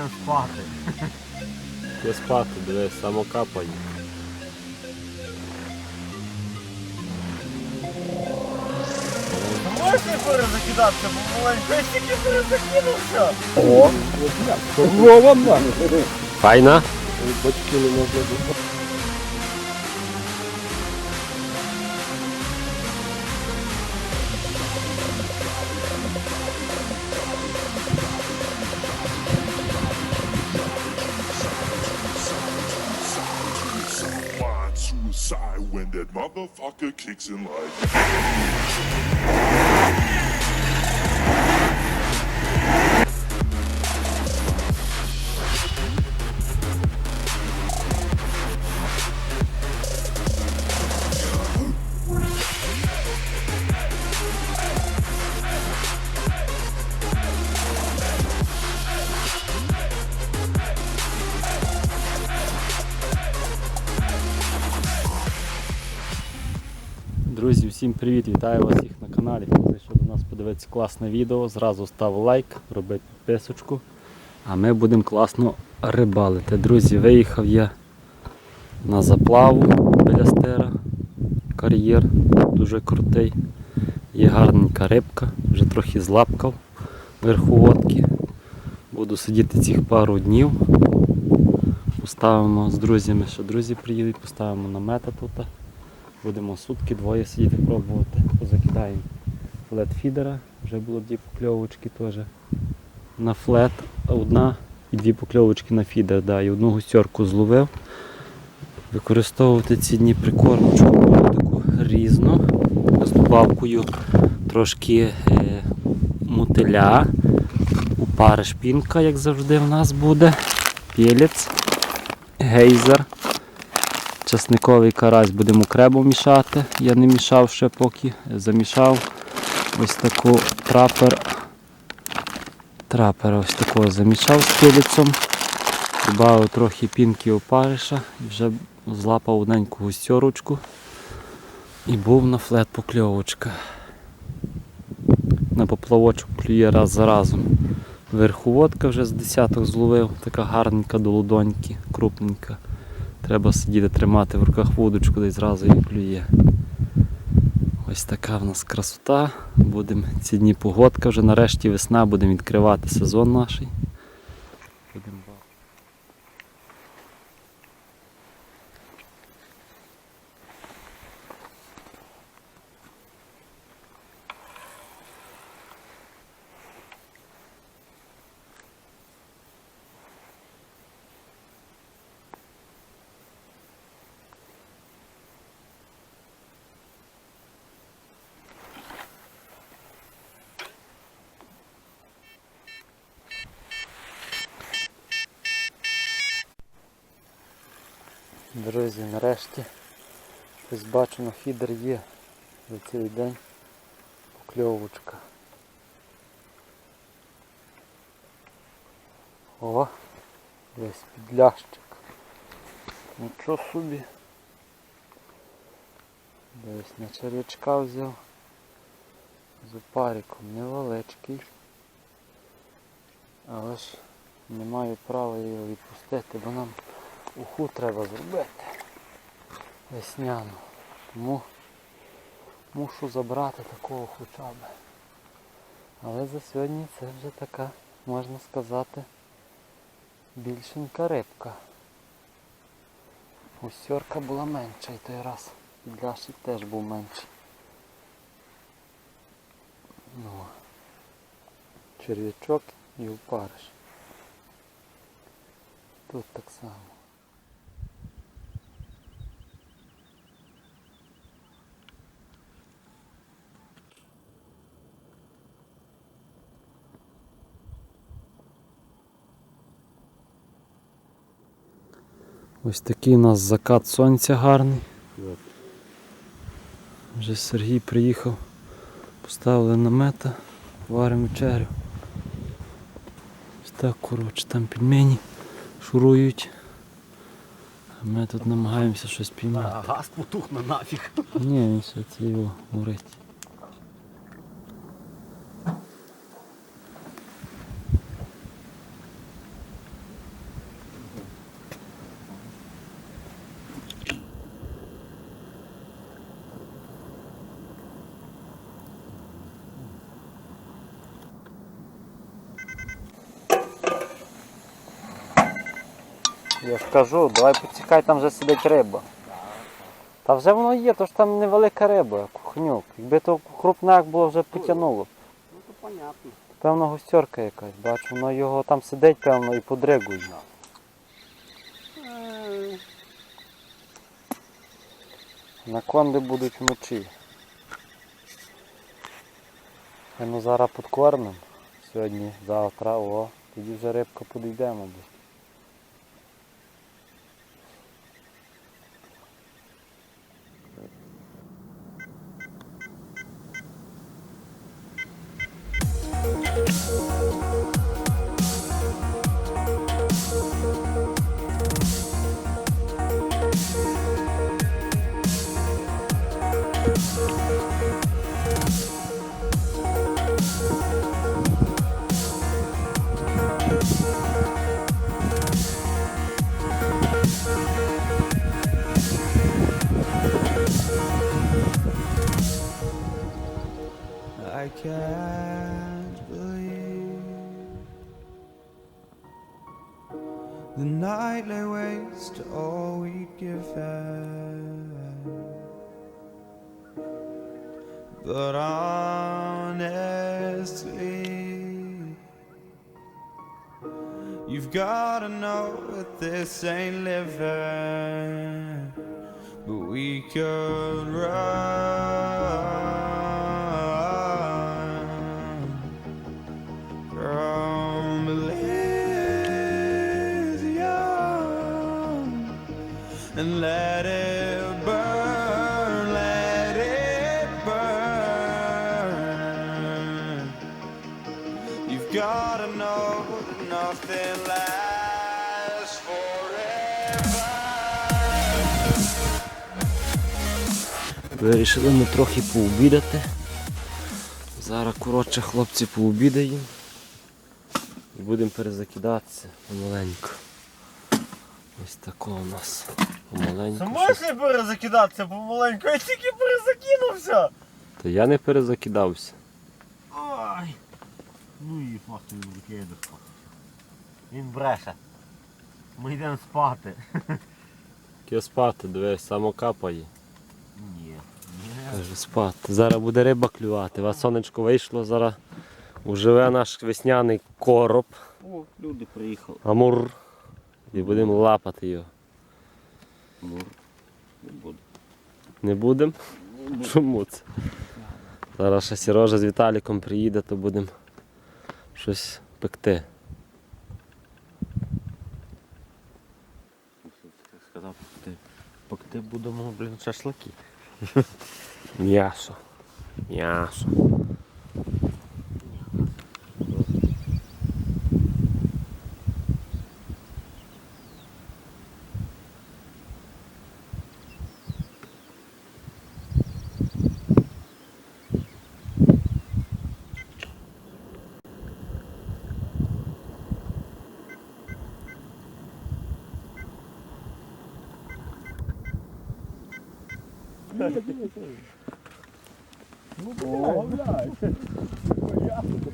йдемо спати. Не спати, дивись, самокапає. Можеш не перезакидатися, бо маленько, я тільки перезакинувся. Вова на. Файна? Батьки не можна бути. Motherfucker kicks in like. Всім привіт! Вітаю вас всіх на каналі. Хто зайшов до нас подивитися класне відео, зразу став лайк, робить підписочку. А ми будемо класно рибалити. Друзі, виїхав я на заплаву біля стера. Кар'єр дуже крутий. Є гарненька рибка, вже трохи злапкав верховодки. Буду сидіти цих пару днів. Поставимо з друзями, що друзі приїдуть, поставимо намета тут. Будемо сутки двоє сидіти пробувати. Позакидаємо флет фідера. Вже було дві покльовочки теж на флет. Одна і дві покльовочки на фідер. Да, і одну густерку зловив. Використовувати ці дні прикормочку таку різну. З добавкою трошки е, мотиля. У шпінка, як завжди, в нас буде. Пілець, гейзер. Часниковий карась будемо кребу мішати. Я не мішав ще поки. Замішав ось таку трапер. Трапера ось такого замішав з пилицем. Добавив трохи пінки опариша і вже злапав одненьку густерочку. І був на флет покльовочка. На поплавочок клює раз за разом. Верховодка вже з десяток зловив, така гарненька до лудоньки, крупненька. Треба сидіти тримати в руках вудочку, десь зразу і клює. Ось така в нас красота. Будемо ці дні погодка, вже нарешті весна, будемо відкривати сезон наш. Будемо Друзі, нарешті щось бачу на фідер є за цілий день покльовочка. О, десь підлящик. Нічого собі. Десь на червячка взяв. З невеличкий. Але ж не маю права його відпустити, бо нам уху треба зробити весняну. Тому мушу забрати такого хоча б. Але за сьогодні це вже така, можна сказати, більшенька рибка. Усьорка була менша і той раз. Підляшик теж був менший. Ну, черв'ячок і опариш. Тут так само. Ось такий у нас закат сонця гарний. Вже Сергій приїхав, поставили намета, варимо вечерю. Ось так, коротше, там пельмені шурують. А ми тут намагаємося щось піймати. А газ потухне нафіг. Ні, він ще це його горить. Я ж кажу, давай поцікай, там вже сидить риба. Та вже воно є, то ж там невелика риба, кухнюк. Якби то крупняк було, вже потягнуло. Ну то понятно. Певно гостьорка якась, бачу, воно його там сидить, певно, і подригує. Е, Наконди будуть вночі. Е, Ну зараз підкормимо. Сьогодні, завтра, о, тоді вже рибка підійде, мабуть. I can't believe the night But honestly, you've gotta know that this ain't living but we could run Вирішили ми трохи пообідати. Зараз, коротше, хлопці пообідаємо. І будемо перезакидатися помаленьку. Ось тако у нас помаленьку. Сама щось. не перезакидатися помаленьку, я тільки перезакинувся. Та я не перезакидався. Ой. Ну і фахту він викиде. Він бреше. Ми йдемо спати. Яке спати, дивись, само капає. Ні. Ні. Каже, спати. Зараз буде риба клювати. Вас сонечко вийшло, зараз уживе наш весняний короб. О, люди приїхали. Амур. І будемо лапати його. Мур. Не буду. Не будемо? Чому це? Зараз ще Сережа з Віталіком приїде, то будемо щось пекти. Сказав, ти пекти будемо, блін, шашлики. М'ясо. М'ясо.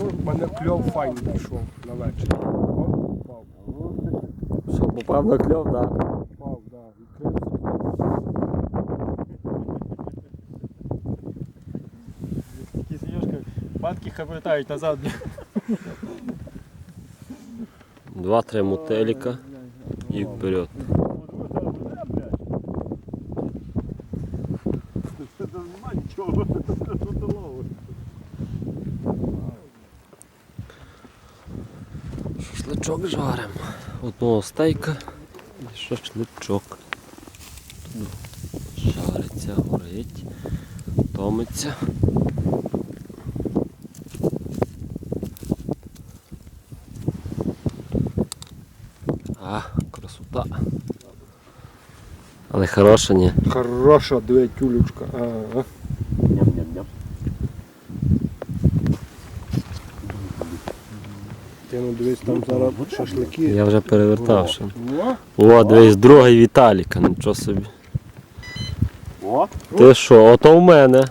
У мене кльов файний пішов на вечір. О, Впав, Що, попав на кльов, так? Да? впав, да. Відкрився. Такі сидюшки, банки хабритають назад. Два-три мотеліка і вперед. Шашличок жаримо. Одного стейка і шашличок. Тут жариться, горить, томиться. А, красота. Але хороша, ні. Хороша, диви, тюлючка. Ага. Ти ну дивись, там зараз шашлики. Я вже перевертав. ще. О, О, дивись, другий Віталіка, нічого собі. О, Ти що, ото в мене.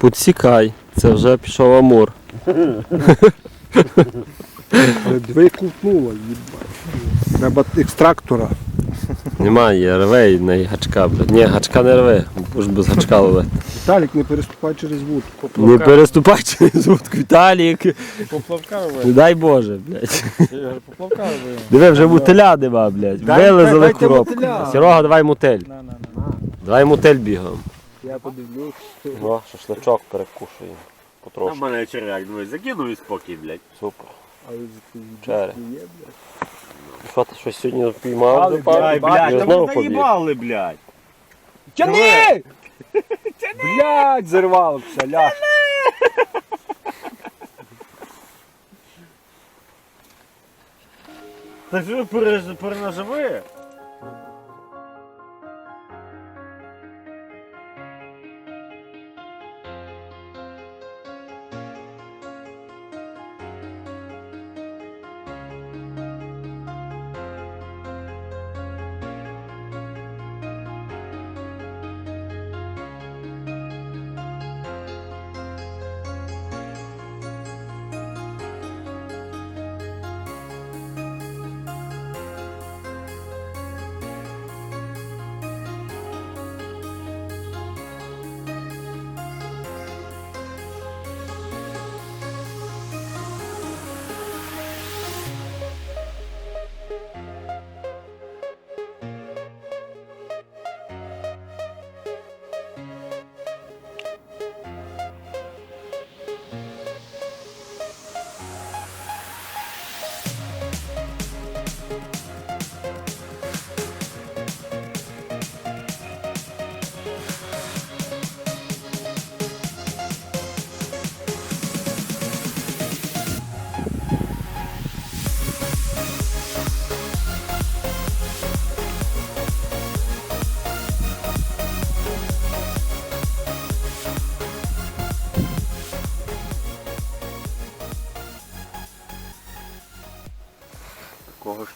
Підсікай. Це вже пішов Амур. диви купнула, їбать. Треба екстрактора. Немає, рве і не гачка, блядь. Ні, гачка не рве, бо ж без гачка ловити. Віталік не переступай через вудку. Не переступай через вудку, Віталік. Поплавка Не дай Боже, блядь. Ігор, Поплавка робили. Диви, вже мотиля нема, блядь. Дай- Вилизали дайте коробку. мотиля. Серега, давай мотель. На, на, на. Давай мотель бігом. Я подивлюсь. О, шашличок перекушуємо. На Потрошку. мене черв'як, думаю, закинув і спокій, блядь. Супер. Але Чере. є, блядь. Що ти щось сьогодні піймав? За? Ай, блядь, та знову ви побіг. заїбали, блядь. Тяни! Блядь, зірвався, псаля. Та ж ви переж- перенаживи?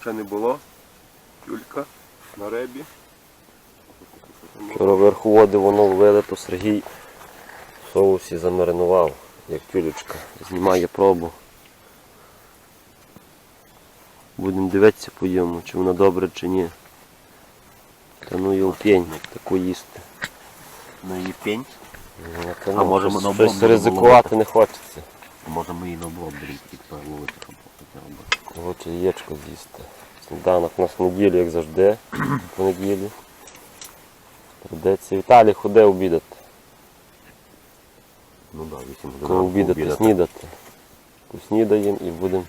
Ще не було. Тюлька на ребі. Вчора вверху води воно ловили, то Сергій в соусі замаринував, як тюлечка. Знімає пробу. Будемо дивитися по йому, чи вона добре, чи ні. Та ну його пень, таку їсти. На її пень. Ну, та А ну, може щось- щось ризикувати не хочеться. Може ми її на оброб ловити, щоб робити. Коротше, яєчко з'їсти. Сніданок у нас в неділю, як завжди, по неділі. Придеться. Віталій ходи обідати. Ну да, 8 годин. Коли обідати, снідати. Поснідаємо і будемо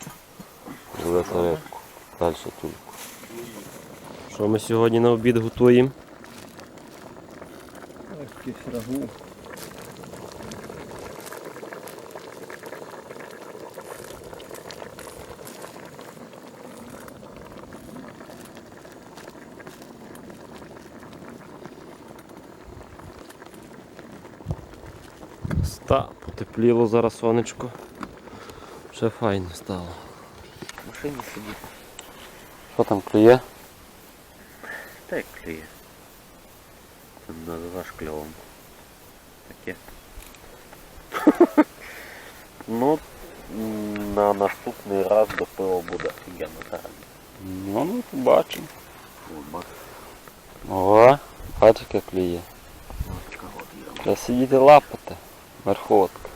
ловити рибку. Далі тюльку. Що ми сьогодні на обід готуємо? Якийсь рагу. Потепліло зараз сонечко. Ще файно стало. В машині сидіть. Що там клює? Так кліє. Це називаєш кльовом. Таке. ну, на наступний раз до пива буде офігенно так. Ну, ну, побачимо. От, бачиш, О, бачиш, як клює. Треба сидіти лапати. Верховодка.